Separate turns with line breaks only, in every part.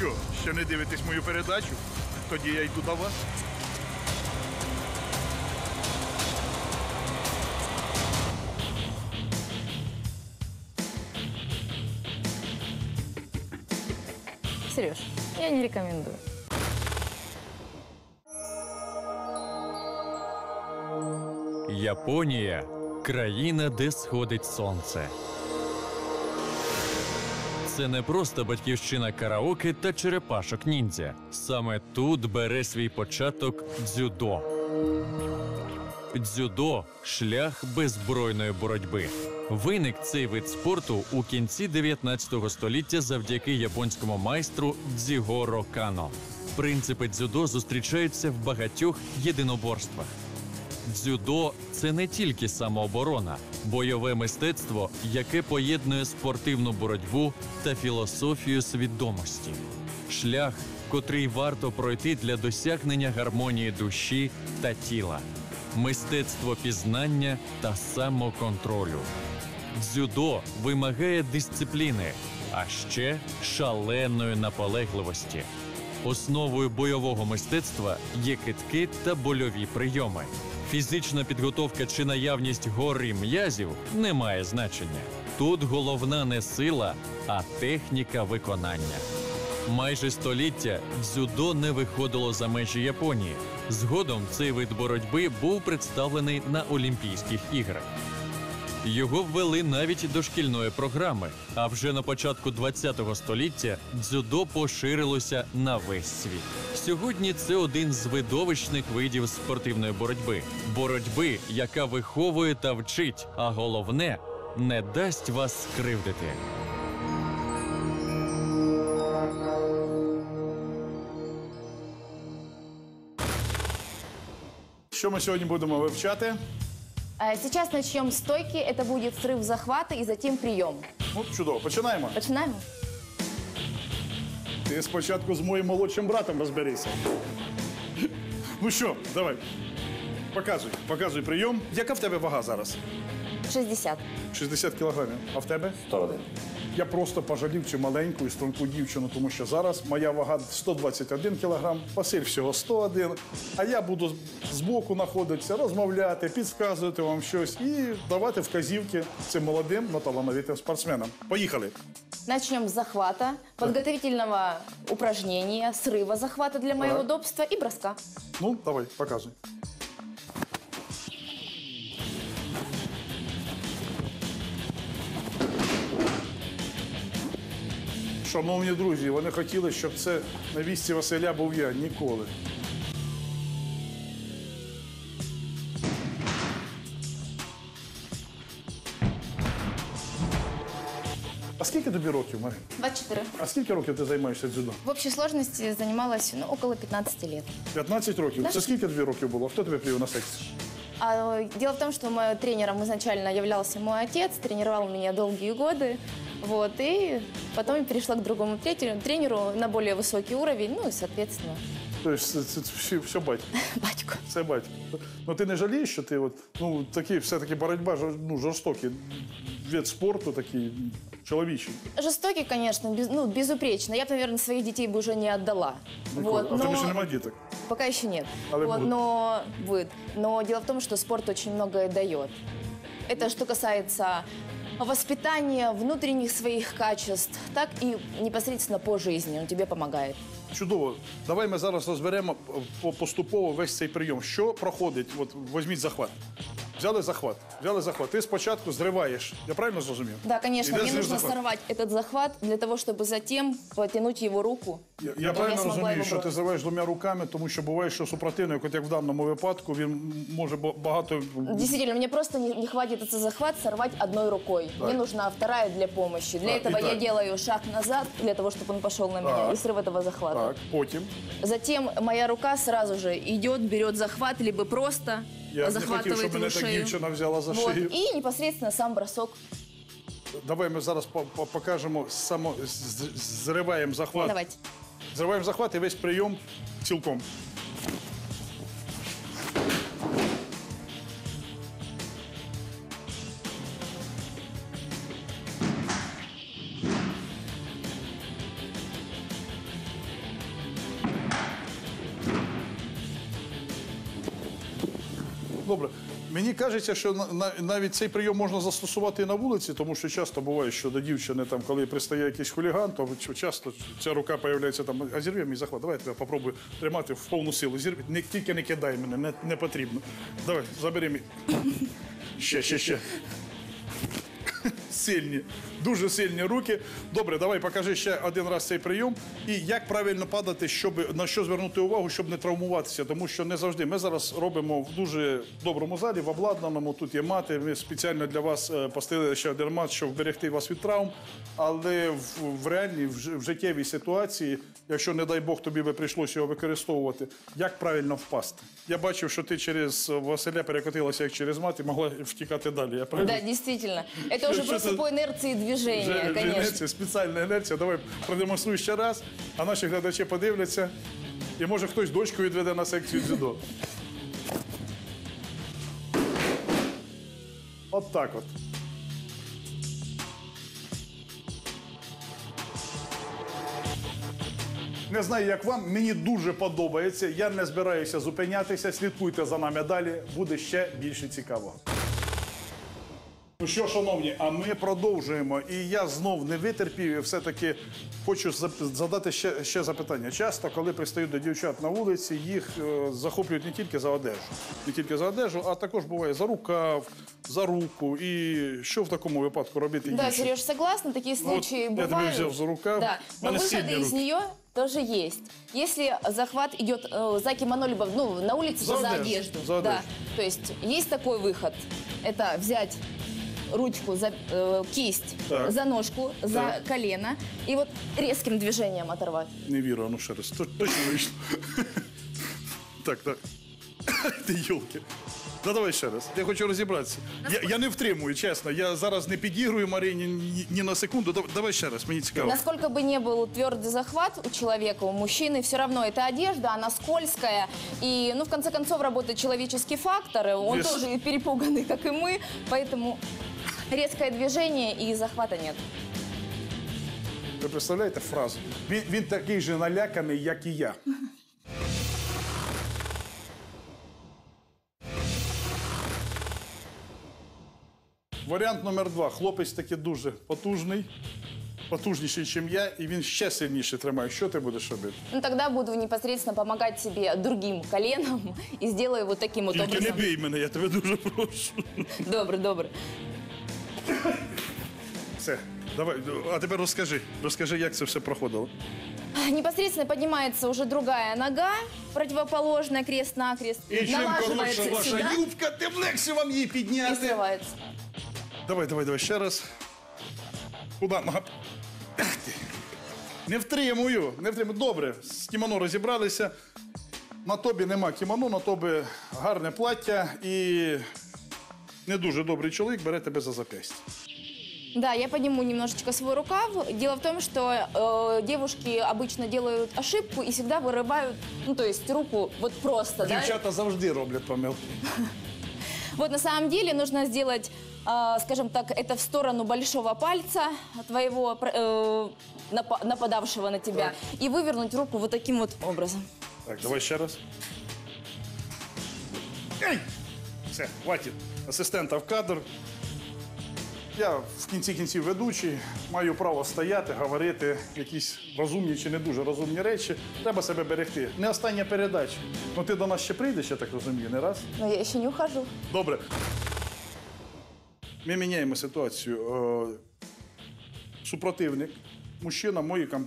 що, ще не дивитесь мою передачу? Тоді я йду до вас.
Сереж, я не рекомендую.
Японія країна, де сходить сонце. Це не просто батьківщина караоке та черепашок ніндзя. Саме тут бере свій початок дзюдо. Дзюдо шлях беззбройної боротьби. Виник цей вид спорту у кінці 19 століття завдяки японському майстру Дзігоро Кано. Принципи дзюдо зустрічаються в багатьох єдиноборствах. Дзюдо це не тільки самооборона, бойове мистецтво, яке поєднує спортивну боротьбу та філософію свідомості. Шлях, котрий варто пройти для досягнення гармонії душі та тіла, мистецтво пізнання та самоконтролю. Дзюдо вимагає дисципліни, а ще шаленої наполегливості. Основою бойового мистецтва є китки та больові прийоми. Фізична підготовка чи наявність гори м'язів не має значення. Тут головна не сила, а техніка виконання. Майже століття дзюдо не виходило за межі Японії. Згодом цей вид боротьби був представлений на Олімпійських іграх. Його ввели навіть до шкільної програми. А вже на початку ХХ століття дзюдо поширилося на весь світ. Сьогодні це один з видовищних видів спортивної боротьби. Боротьби, яка виховує та вчить, а головне не дасть вас скривдити.
Що ми сьогодні будемо вивчати?
А Сейчас начнем с стойки. Это будет срыв захвата и затем прием.
Ну, чудово, починаємо.
Начинаем?
Ти спочатку з моїм молодшим братом розберися. Ну що, давай. Показуй, показуй прийом. Яка в тебе вага зараз?
60.
60 кілограмів. А в тебе?
101.
Я просто пожалів цю маленьку і струнку дівчину, тому що зараз моя вага 121 кілограм, Василь всього 101. А я буду збоку знаходитися, розмовляти, підказувати вам щось і давати вказівки цим молодим, но талановитим спортсменам. Поїхали.
Начнем с захвата, подготовительного упражнения, срыва захвата для моего удобства и броска.
Ну, давай, показуй. Шановні друзі, вони хотіли, щоб це на вісці Василя був я ніколи. А скільки тобі років, Марин?
24.
А скільки років ти займаєшся дзюдо?
В общей сложности занималась ну, около 15 лет.
15 років.
Да.
Це скільки тобі років було? Хто тебе привів на секцію?
А э, дело в том, что моим тренером изначально являлся мой отец, тренировал меня долгие годы. Вот, и потом я перешла к другому тренеру, тренеру на более высокий уровень, ну и, соответственно,
Тобто це, це, це все, все батько.
батьку.
Це батько. Ну ти не жалієш, що ти от, ну, такий, все-таки боротьба жор- ну, жорстокий вид спорту, такий чоловічий.
Жестокий, конечно, без, ну, безупречно. Я бы, наверное, своих детей бы уже не отдала.
Ніколи.
Вот,
а в тебе
но-
ще немає діток.
Пока еще нет.
Але
Вот,
будет.
но будет. Но дело в том, что спорт очень многое дает. Это что касается воспитания внутренних своих качеств, так и непосредственно по жизни. Он тебе помогает.
Чудово. Давай ми зараз розберемо поступово весь цей прийом. Що проходить? От візьміть захват. Взяли захват. Взяли захват. Ти спочатку зриваєш. Я правильно зрозумів?
Да, конечно,
Іде
мне
зрив
нужно
захват.
сорвать этот захват для того, чтобы затем потянуть его руку.
Я, я
чтобы
правильно
смогла
розумію,
его
що ти
бросить.
зриваєш двома руками, тому що буває, що супротивник, от як в даному випадку, він може ба- багато
Действительно, мне просто не, не хватит этот захват сорвать одной рукой. Мне нужна вторая для помощи. Для
Так,
этого я
итак.
делаю шаг назад, для того, чтобы он пошел на меня,
Так.
и срыв этого захвата.
так. Потім
Затем моя рука сразу же идет, берет захват, либо просто
я не хотів, щоб мене так
шею.
дівчина взяла за
Вот.
шию.
И непосредственно сам бросок.
Давай ми зараз по- по- покажемо само з- з- зриваємо захват.
Давайте.
Зриваємо захват і весь прийом цілком. Добре. Мені кажеться, що на- на- навіть цей прийом можна застосувати і на вулиці, тому що часто буває, що до дівчини, там, коли пристає якийсь хуліган, то часто ця рука з'являється там, а зірві мій захват, давай я тебе попробую тримати в повну силу. Зірві, не, тільки не кидай мене, не, не потрібно. Давай, забери мій. Ще, ще, ще. Сильні, дуже сильні руки. Добре, давай покажи ще один раз цей прийом. І як правильно падати, щоб на що звернути увагу, щоб не травмуватися. Тому що не завжди. Ми зараз робимо в дуже доброму залі, в обладнаному. Тут є мати. Ми спеціально для вас е, постелили ще один мат, щоб вберегти вас від травм. Але в, в реальній, в, в життєвій ситуації, якщо не дай Бог тобі би прийшлося його використовувати, як правильно впасти? Я бачив, що ти через Василя перекотилася як через мат і могла втікати далі. Я правильно?
Да. Это уже
Что
просто
это?
по инерции движения,
Вже-
конечно.
інерція, спеціальна інерція. Давай продемонструй ще раз, а наші глядачі подивляться. І може хтось дочку відведе на секцію дзюдо. От так от. Не знаю, як вам. Мені дуже подобається. Я не збираюся зупинятися. Слідкуйте за нами далі. Буде ще більше цікавого. Ну що, шановні, а ми продовжуємо. І я знов не витерпів, і все-таки хочу зап- задати ще, ще запитання. Часто, коли пристають до дівчат на вулиці, їх е, захоплюють не тільки за одежу, не тільки за одежу, а також буває за рукав, за руку. І що в такому випадку робити?
Да,
дівчині?
Сереж, согласна, такие случаи
я тебя
бывают.
взял за рукав.
Да,
У
но
меня
выходы
сильные
из
руки.
нее тоже есть. Если захват идет э, за кимоно, либо ну, на улице
За
то за
одежду,
одежду.
за
да.
одежду.
То есть есть такой выход. Это взять ручку за э, кисть,
Так.
за ножку, за
Так.
колено и вот резким движением оторвать.
Не вірю, а ну ще раз. Т- Точно вийшло. так, так. Ти йолки. Ну давай ще раз. Я хочу розібратися. Я, я не втримую, чесно. Я зараз не підігрую Марині ні, ні на секунду. Дав- Давай ще раз, мені цікаво.
Насколько бы не был твердый захват у человека, у мужчины, все равно это одежда, она скользкая. И, ну, в конце концов, работает человеческий фактор. и Он
Вес.
тоже перепуганный, как и мы. Поэтому резкое движение и захвата нет.
Ви представляєте фразу? Він, він такий же наляканий, як і я. Варіант номер два. Хлопець таки дуже потужний, потужніший, ніж я, і він ще сильніше тримає. Що ти будеш робити?
Ну, тогда буду непосредственно помогать себе другим коленом и сделаю вот таким вот
Тільки не
образом.
бий мене, я тебе дуже прошу.
Добрый, добрый.
Все, давай, а тепер розкажи. Розкажи, як це все проходило.
Непосредственно поднимается уже другая нога, противоположная, крест-накрест.
І чим коротша
Налаживается
ваша
сюда
юбка, тим легше вам її
и
підняти.
срывается.
Давай, давай, давай ще раз. Куда? Нога. Ах ти. Не втримую, не втримую. Добре, з кімоно розібралися. На тобі нема кімоно, на тобі гарне плаття і не дуже добрий чоловік бере тебе за запястье.
Да, я подниму немножечко свой рукав. Дело в том, что э, девушки обычно делают ошибку и всегда вырывают, ну, то есть руку вот просто, да?
Дівчата завжди роблять помилки.
Вот на самом деле нужно сделать, э, скажем так, это в сторону большого пальца твоего э, напа- нападавшего на тебя и вывернуть руку вот таким вот образом.
Так, давай ще раз. Ей! Все, хватить. Асистента в кадр. Я в кінці кінців ведучий, маю право стояти, говорити якісь розумні чи не дуже розумні речі. Треба себе берегти. Не остання передача. Ну ти до нас ще прийдеш, я так розумію, не раз.
Но я еще не ухожу.
Добре. Ми міняємо ситуацію. Е, Супротивник, мужчина моєї ком-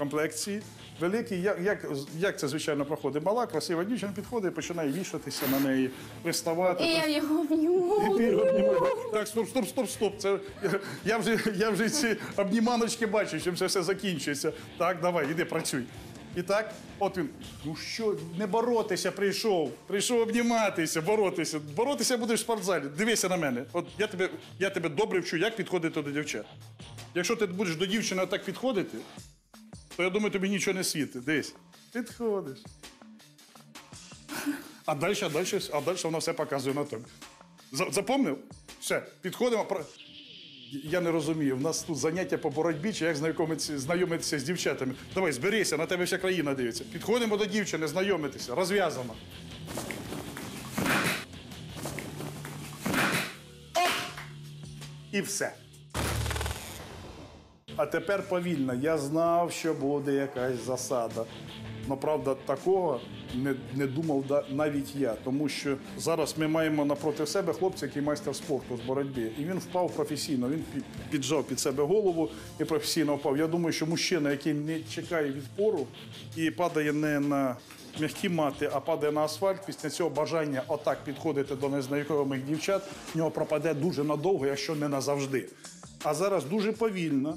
комплекції, великий. Як, як, як це звичайно проходить? Мала, красива дівчина підходить і починає вішатися на неї, приставати.
Я
ти його обнімаєш. Так, стоп, стоп, стоп, стоп. Це, я, я, вже, я вже ці обніманочки бачу, чим це все закінчується. Так, давай, іди, працюй. І так, от він. Ну що, не боротися прийшов. Прийшов обніматися, боротися. Боротися будеш в спортзалі. Дивися на мене. От я тебе, я тебе добре вчу, як підходити до дівчат. Якщо ти будеш до дівчини так підходити, то я думаю, тобі нічого не світить. Дивись. Підходиш. А далі, а далі, а далі вона все показує на тобі. Запомнив? Все, підходимо. Я не розумію, в нас тут заняття по боротьбі, чи як знайомитися з дівчатами. Давай, зберися, на тебе вся країна дивиться. Підходимо до дівчини, знайомитися, розв'язано. Оп! І все. А тепер повільно. Я знав, що буде якась засада. Ну, правда, такого не, не думав навіть я, тому що зараз ми маємо напроти себе хлопця, який майстер спорту з боротьби. І він впав професійно. Він піджав під себе голову і професійно впав. Я думаю, що мужчина, який не чекає відпору і падає не на м'які мати, а падає на асфальт, після цього бажання отак підходити до незнайомих дівчат, в нього пропаде дуже надовго, якщо не назавжди. А зараз дуже повільно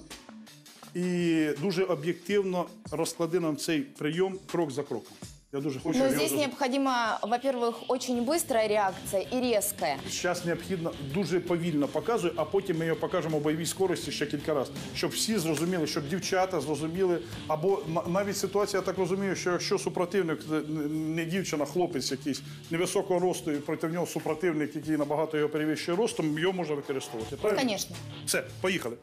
і дуже об'єктивно розклади нам цей прийом крок за кроком. Я дуже хочу.
Но
його
здесь необходима, во-первых, очень быстрая реакция и резкая.
Зараз необхідно дуже повільно показує, а потім ми його покажемо в бойовій скорості ще кілька разів, щоб всі зрозуміли, щоб дівчата зрозуміли. Або на- навіть ситуація, я так розумію, що якщо супротивник е, не дівчина, хлопець якийсь невисокого росту, і проти нього супротивник, який набагато його перевищує ростом, його можна використовувати. Правильно?
Конечно.
Все, поїхали.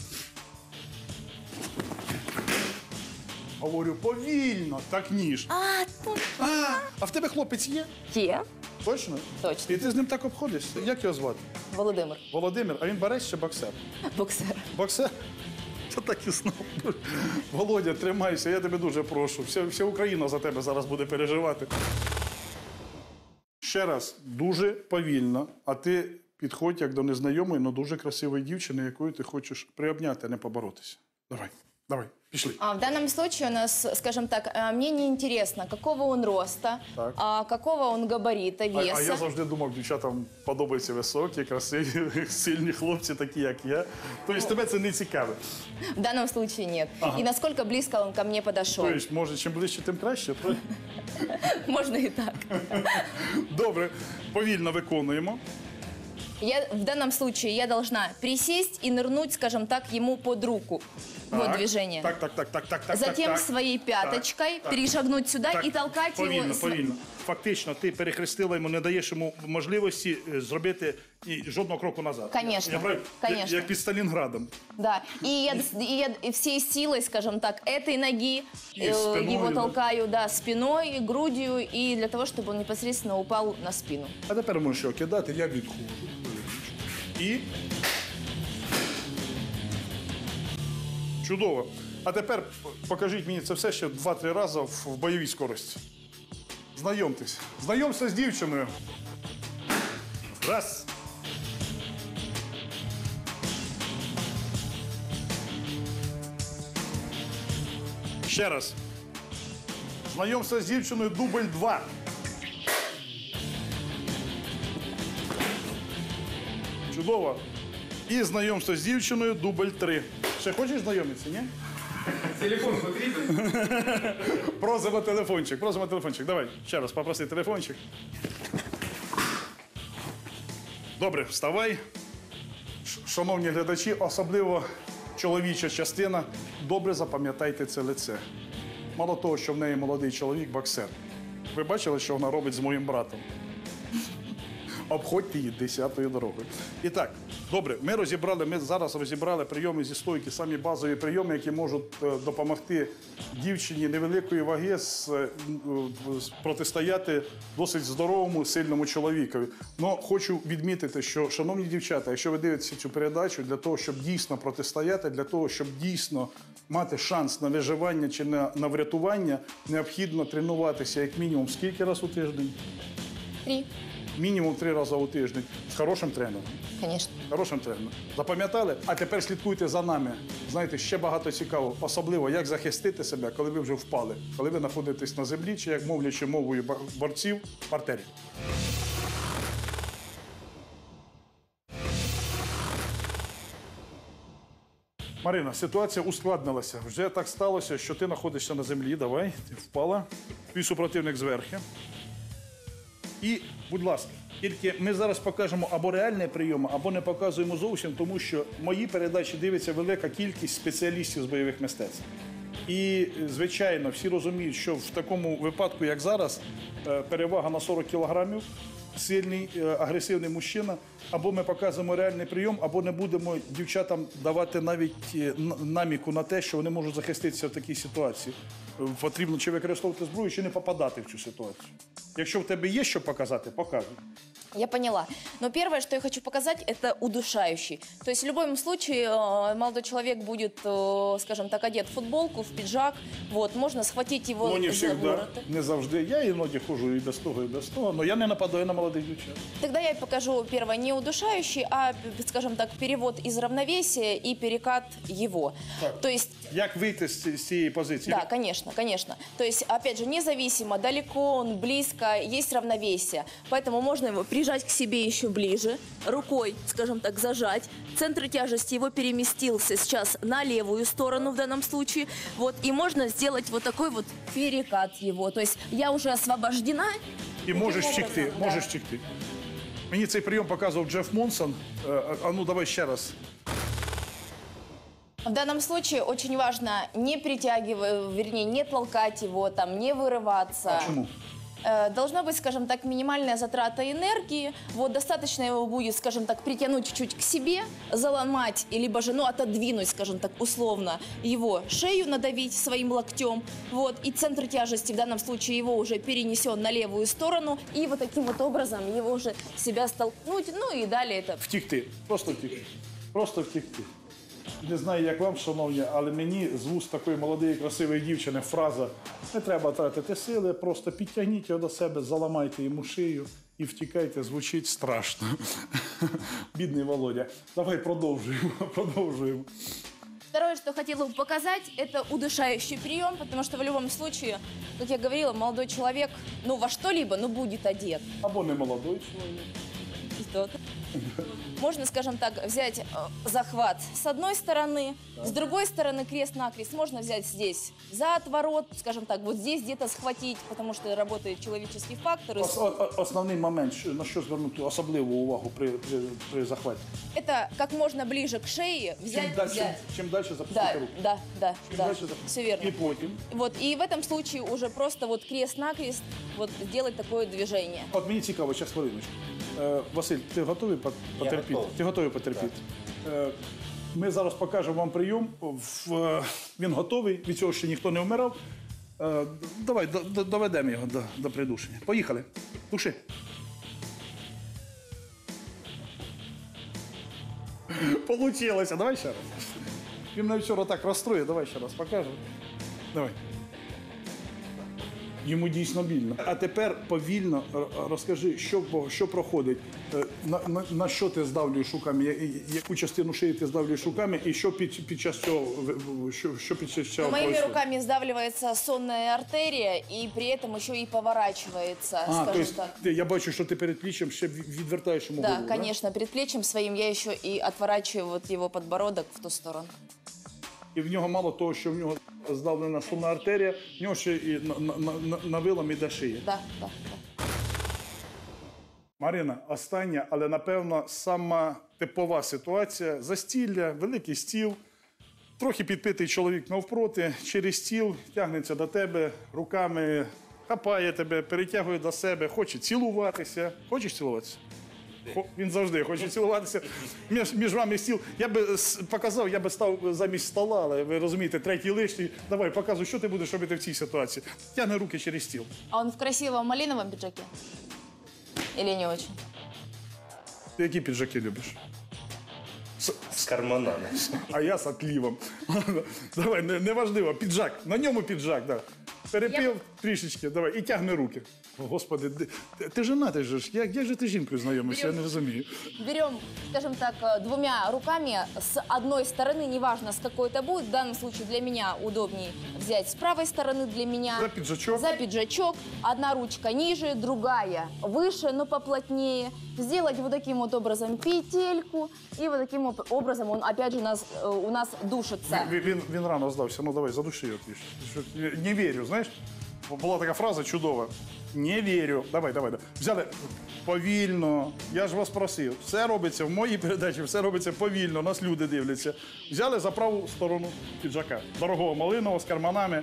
Говорю, повільно, так ніж.
А, тут
А, а в тебе хлопець є?
є.
Точно?
Точно.
І ти з ним так обходишся? Як його звати?
Володимир,
Володимир, а він береш чи боксер?
боксер.
Боксер? Та так і знав. Володя, тримайся, я тебе дуже прошу. Вся, вся Україна за тебе зараз буде переживати. Ще раз, дуже повільно, а ти підходь як до незнайомої, але дуже красивої дівчини, якою ти хочеш приобняти, а не поборотися. Давай, давай, пішли.
А в данном случае у нас, скажем так, а, мне не интересно, какого он роста,
Так.
а, какого он габарита,
А,
веса.
а я завжди думав, дівчатам подобаються високі, красиві, сильні хлопці, такі як я. Тобто тебе це не цікавить.
В данном случае нет. И насколько близко он ко мне подошел.
Тобто, може, чим ближче, тим краще. правильно?
Можно и так.
Добре, повільно виконуємо.
Я, в данном случае я должна присесть и нырнуть, скажем так, ему под руку. Вот
Так,
движение.
Так, так, так, так, так, так.
Затем
так,
своей пяточкой
так.
перешагнуть сюда
так.
и толкать
повільно,
его. с-
Повільно, Фактично, ти перехрестила йому, не даєш йому можливості е, зробити і жодного кроку назад.
Конечно,
Я правильно?
конечно.
Як, як під Сталінградом.
Да. И я, и я всей силой, скажем так, этой ноги
И
э,
спиной,
его
да?
толкаю, да, спиной, грудью, и для того, чтобы он непосредственно упал на спину.
А тепер можеш його кидати, я відходжу. І. Чудово. А тепер покажіть мені це все ще 2-3 рази в бойовій скорості. Знайомтесь. Знайомся з дівчиною. Раз. Ще раз. Знайомся з дівчиною дубль 2. Чудово. І знайомство з дівчиною дубль 3. Ще хочеш знайомитися, ні?
Телефон потрібен?
Просимо телефончик, просимо телефончик. Давай, ще раз попроси телефончик. Добре, вставай. Ш- Шановні глядачі, особливо чоловіча частина, добре запам'ятайте це лице. Мало того, що в неї молодий чоловік боксер. Ви бачили, що вона робить з моїм братом? Обходьте її десятою дорогою. І так, добре, ми розібрали, ми зараз розібрали прийоми зі стойки, самі базові прийоми, які можуть е, допомогти дівчині невеликої ваги з, е, з- протистояти досить здоровому, сильному чоловікові. Ну, хочу відмітити, що, шановні дівчата, якщо ви дивитеся цю передачу, для того, щоб дійсно протистояти, для того, щоб дійсно мати шанс на виживання чи на, на врятування, необхідно тренуватися як мінімум скільки разів у тиждень?
Три,
Мінімум три рази у тиждень з хорошим тренером.
конечно.
Хорошим тренером. Запам'ятали? А тепер слідкуйте за нами. Знаєте, ще багато цікавого, особливо як захистити себе, коли ви вже впали, коли ви знаходитесь на землі, чи як мовлячи мовою борців в партері. Марина, ситуація ускладнилася. Вже так сталося, що ти знаходишся на землі. Давай, ти впала. Твій супротивник зверхи. І, будь ласка, тільки ми зараз покажемо або реальні прийоми, або не показуємо зовсім, тому що мої передачі дивиться велика кількість спеціалістів з бойових мистецтв. І, звичайно, всі розуміють, що в такому випадку, як зараз, е, перевага на 40 кілограмів сильний, е, агресивний мужчина, або ми показуємо реальний прийом, або не будемо дівчатам давати навіть е, н- наміку на те, що вони можуть захиститися в такій ситуації. Е, Потрібно чи використовувати зброю, чи не попадати в цю ситуацію. Якщо в тебе є що показати, показуй.
Я поняла. Но первое, что я хочу показать, это удушающий. То есть в любом случае э, молодой человек будет, э, скажем так, одет в футболку, в пиджак. Вот, можно схватить его
Ну, не
за
завжди,
ворот.
не завжди. Я іноді ходжу і без того, і без того, але я не нападаю на молодих дівчат.
Тогда я покажу первое не удушающий, а, п- скажем так, перевод из равновесия и перекат его.
Так.
То есть
Як вийти з ці- з цієї позиції?
Да, конечно, конечно. То есть, опять же, независимо, далеко он, близко, есть равновесие. Поэтому можно его прижать к себе еще ближе, рукой, скажем так, зажать. Центр тяжести его переместился сейчас на левую сторону в данном случае. Вот, и можно сделать вот такой вот перекат его. То есть я уже освобождена.
І можеш
Таким
втекти,
образом, да.
можеш втекти. Мені цей прийом показував Джеф Монсон. Е, А, а ну давай ще раз.
В данном случае очень важно не притягивать, вернее, не толкать его, там, не вырываться.
А?
Э, Должна быть, скажем так, минимальная затрата энергии. Вот достаточно его будет, скажем так, притянуть чуть-чуть к себе, заломать, и либо же, ну, отодвинуть, скажем так, условно, его шею надавить своим локтем. Вот, и центр тяжести в данном случае его уже перенесен на левую сторону, и вот таким вот образом его уже себя столкнуть, ну и далее это
Втікти. Просто втікти. Просто втікти. Не знаю, як вам, шановні, але мені з вуст такої молодої, красивої дівчини фраза не треба тратити сили, просто підтягніть його до себе, заламайте йому шию і втікайте, звучить страшно. Бідний Володя. Давай продовжуємо. продовжуємо.
Второе, что хотела бы показать, это удушающий прием, потому что в любом случае, как я говорила, молодой человек, ну, во что-либо, ну, будет одет.
Або не молодой чоловік.
И то- Можно, скажем так, взять э, захват с одной стороны, с другой стороны крест-накрест. Можно взять здесь за отворот, скажем так, вот здесь где-то схватить, потому что работает человеческий фактор. и
Ос- о- о- Основний момент, що- на що звернути особливу увагу при, при, при захваті.
Это как можно ближе к шее
Чим
взять,
далі,
взять.
чим далі запустити
Да,
руку.
да, да,
Чим
да,
далі запустити.
все верно.
І потім.
Вот, и в этом случае уже просто вот крест-накрест вот сделать такое движение.
От мені цікаво, зараз хвилиночку. Е, Василь, ти готовий пот- потерпіти?
готовий.
Ти готовий потерпіти? Е, Ми зараз покажемо вам прийом. В- е, Він готовий, від цього ще ніхто не вмирав. Е, Давай до- до- доведемо його до, до придушення. Поїхали. Души. Получилося. Давай ще раз. Він мене вчора так розстроїв. Давай ще раз покажемо. Давай. Йому дійсно більно. А тепер повільно розкажи, що, що проходить, Е, на, на, на що ти здавлюєш руками, яку частину шиї ти здавлюєш руками, і що під, під час цього що, що під час цього
Моими
происходит?
руками сдавливается сонная артерия, и при этом еще и поворачивается,
А, то есть,
так.
я бачу, що ти перед пліччям ще відвертаєш йому
Да,
голову.
конечно, предплечьем своим я еще и отворачиваю вот его подбородок в ту сторону.
І в нього мало того, що в нього здавлена сонна артерія, в нього ще і на, на, на, на, на вилам іде шия.
Да, да, да.
Марина, остання, але напевно сама типова ситуація. Застілля, великий стіл, трохи підпитий чоловік навпроти, через стіл тягнеться до тебе руками, хапає тебе, перетягує до себе, хоче цілуватися. Хочеш цілуватися? Хо- Він завжди хоче цілуватися. Між, між вами стіл. Я би с- показав, я би став замість стола, але ви розумієте, третій лишній. Давай, показуй, що ти будеш робити в цій ситуації. Тягне руки через стіл.
А он в красивом малиновом пиджаке? Или не очень?
Ти які піджаки любиш? С-
С карманами.
А я з отлівом. Давай, не, не важливо, піджак. На ньому піджак, да. Перепив трішечки, давай, і тягни руки. О, Господи, де- ти, ти женатий же ж. Як, як же ти з жінкою знайомишся? Я не розумію.
Берем, скажем так, э, двумя руками с одной стороны, неважно с какой это будет, в данном случае для меня удобнее взять с правой стороны для меня.
За піджачок.
За пиджачок, одна ручка ниже, другая выше, но поплотнее. Сделать вот таким вот образом петельку, и вот таким вот образом он опять же нас, э, у нас душится.
Він, він, він рано здався. Ну давай, задуши його трішки. Що- Не вірю, знаєш? Була така фраза чудова. Не вірю. Давай, давай. давай. Взяли повільно. Я ж вас просив. Все робиться в моїй передачі, все робиться повільно. Нас люди дивляться. Взяли за праву сторону піджака. Дорогого малинового з карманами.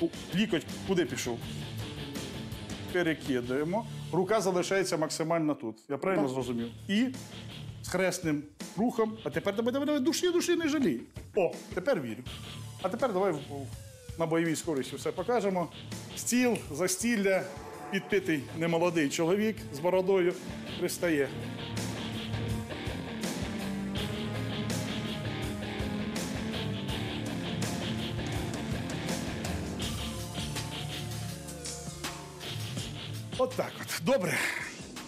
У- Лікоть куди пішов? Перекидаємо. Рука залишається максимально тут. Я правильно зрозумів? І з хресним рухом. А тепер давай, давай, давай, душі, душі не жалій. О, тепер вірю. А тепер давай в- в- на бойовій скорості все покажемо. Стіл, застілля, підпитий немолодий чоловік з бородою пристає. От так от. Добре.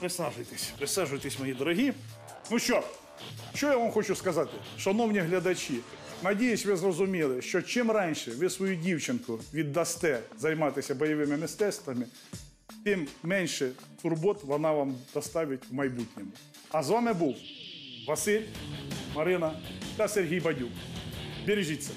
Присаджуйтесь, присаджуйтесь, мої дорогі. Ну що, що я вам хочу сказати, шановні глядачі. Надіюсь, ви зрозуміли, що чим раніше ви свою дівчинку віддасте займатися бойовими мистецтвами, тим менше турбот вона вам доставить в майбутньому. А з вами був Василь, Марина та Сергій Бадюк. Бережіться.